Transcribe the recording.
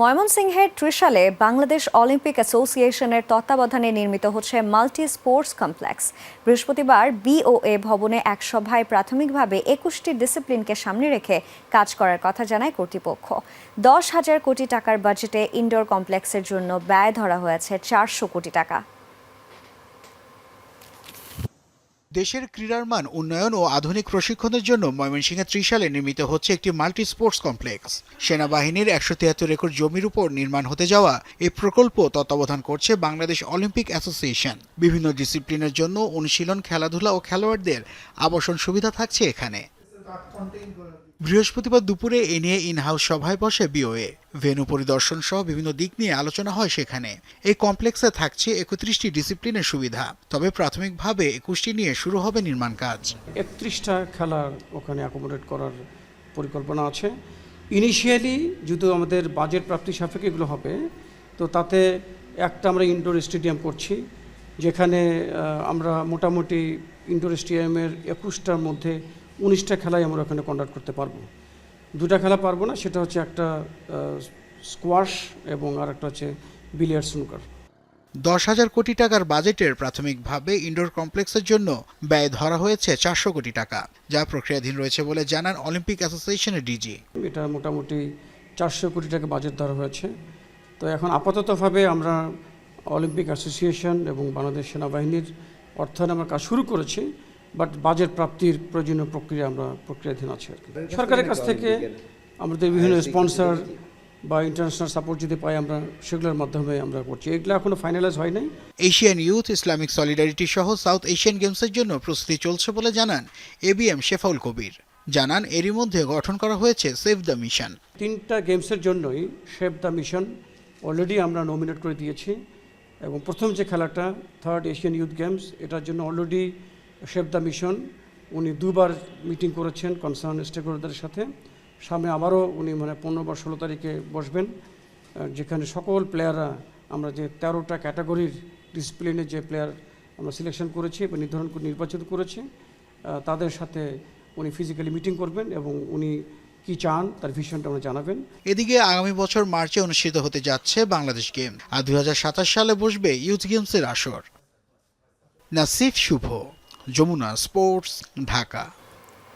ময়মনসিংহের ত্রিশালে বাংলাদেশ অলিম্পিক অ্যাসোসিয়েশনের তত্ত্বাবধানে নির্মিত হচ্ছে মাল্টি স্পোর্টস কমপ্লেক্স। বৃহস্পতিবার বিওএ ভবনে এক সভায় প্রাথমিকভাবে একুশটি ডিসিপ্লিনকে সামনে রেখে কাজ করার কথা জানায় কর্তৃপক্ষ। দশ হাজার কোটি টাকার বাজেটে ইনডোর কমপ্লেক্সের জন্য ব্যয় ধরা হয়েছে চারশো কোটি টাকা। দেশের ক্রীড়ার মান, উন্নয়ন ও আধুনিক প্রশিক্ষণের জন্য ময়মনসিংহে ত্রিশালে নির্মিত হচ্ছে একটি মাল্টি স্পোর্টস কমপ্লেক্স। সেনাবাহিনীর একশো তিয়াত্তর একর জমির উপর নির্মাণ হতে যাওয়া এই প্রকল্প তত্ত্বাবধান করছে বাংলাদেশ অলিম্পিক অ্যাসোসিয়েশন। বিভিন্ন ডিসিপ্লিনের জন্য অনুশীলন, খেলাধুলা ও খেলোয়াড়দের আবাসন সুবিধা থাকছে এখানে। বৃহস্পতিবার দুপুরে এ নিয়ে ইন হাউস সভায় বসে বিওএ। ভেনু পরিদর্শন সহ বিভিন্ন দিক নিয়ে আলোচনা হয় সেখানে। এই কমপ্লেক্সে থাকছে একত্রিশটি ডিসিপ্লিনের সুবিধা। তবে প্রাথমিকভাবে একুশটি নিয়ে শুরু হবে নির্মাণ কাজ। একত্রিশটা খেলা ওখানে অ্যাকোমোডেট করার পরিকল্পনা আছে। ইনিশিয়ালি যদি আমাদের বাজেট প্রাপ্তি সাপেক্ষে এগুলো হবে, তো তাতে একটা আমরা ইনডোর স্টেডিয়াম করছি, যেখানে আমরা মোটামুটি ইনডোর স্টেডিয়ামের একুশটার মধ্যে উনিশটা খেলাই আমরা ওখানে কন্ডাক্ট করতে পারব। দুটা খেলা পারব না সেটা হচ্ছে একটা স্কোয়াশ এবং আর একটা হচ্ছে বিলিয়ার্ড স্নুকার দশ হাজার কোটি টাকার বাজেটের প্রাথমিকভাবে ইনডোর কমপ্লেক্সের জন্য ব্যয় ধরা হয়েছে চারশো কোটি টাকা যা প্রক্রিয়াধীন রয়েছে বলে জানান অলিম্পিক অ্যাসোসিয়েশনের ডিজি। এটা মোটামুটি চারশো কোটি টাকা বাজেট ধরা হয়েছে। তো এখন আপাততভাবে আমরা অলিম্পিক অ্যাসোসিয়েশন এবং বাংলাদেশ সেনাবাহিনীর অর্থায়ন আমরা কাজ শুরু করেছি। বাট বাজেট প্রাপ্তির প্রয়োজনীয় প্রক্রিয়া আমরা প্রক্রিয়াধীন আছি আর কি। সরকারের কাছ থেকে আমাদের বিভিন্ন স্পন্সর বা ইন্টারন্যাশনাল সাপোর্ট যদি পাই আমরা সেগুলোর মাধ্যমে আমরা করছি। এগুলো এখনও ফাইনালাইজ হয় নাই। এশিয়ান ইউথ ইসলামিক সলিডারিটি সহ সাউথ এশিয়ান গেমসের জন্য প্রস্তুতি চলছে বলে জানান এবিএম শেফাউল কবির। জানান এরই মধ্যে গঠন করা হয়েছে সেভ দ্য মিশন তিনটা গেমসের জন্যই সেভ দ্য মিশন অলরেডি আমরা নমিনেট করে দিয়েছি এবং প্রথম যে খেলাটা থার্ড এশিয়ান ইউথ গেমস এটার জন্য অলরেডি শেপ দ্য মিশন, উনি দুবার মিটিং করেছেন কনসার্ন স্টেক হোল্ডারের সাথে। সামনে আবারও উনি মানে পনেরো বা ষোলো তারিখে বসবেন যেখানে সকল প্লেয়াররা, আমরা যে তেরোটা ক্যাটাগরির ডিসিপ্লিনের যে প্লেয়ার আমরা সিলেকশন করেছি এবং নির্ধারণ করে নির্বাচিত করেছি তাদের সাথে উনি ফিজিক্যালি মিটিং করবেন এবং উনি কি চান তার ভিশনটা উনি জানাবেন। এদিকে আগামী বছর মার্চে অনুষ্ঠিত হতে যাচ্ছে বাংলাদেশ গেম, আর দু হাজার সাতাশ সালে বসবে ইউথ গেমসের আসর। নাসিফ শুভ। যমুনা স্পোর্টস ঢাকা।